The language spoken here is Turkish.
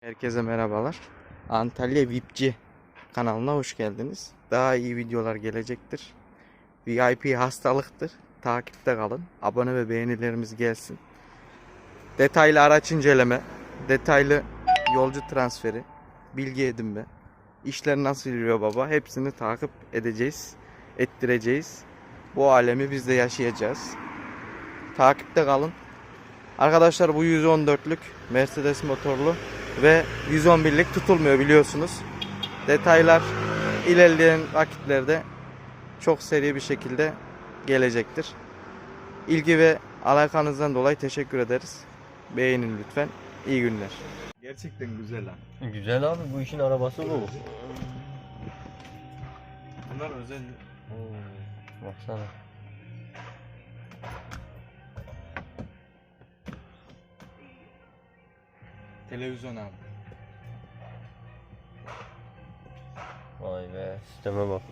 Herkese merhabalar. Antalya VIP'ci kanalına hoş geldiniz. Daha iyi videolar gelecektir. VIP hastalıktır. Takipte kalın. Abone ve beğenilerimiz gelsin. Detaylı araç inceleme, detaylı yolcu transferi, bilgi edinme, işler nasıl yürüyor baba hepsini takip edeceğiz, ettireceğiz. Bu alemi biz de yaşayacağız. Takipte kalın. Arkadaşlar bu 114'lük Mercedes motorlu ve 111'lik tutulmuyor biliyorsunuz. Detaylar ilerleyen vakitlerde çok seri bir şekilde gelecektir. İlgi ve alakanızdan dolayı teşekkür ederiz. Beğenin lütfen. İyi günler. Gerçekten güzel ha. Güzel abi bu işin arabası bu. Bunlar özel. Hmm, baksana. Televizyon abi. Vay be sisteme bak.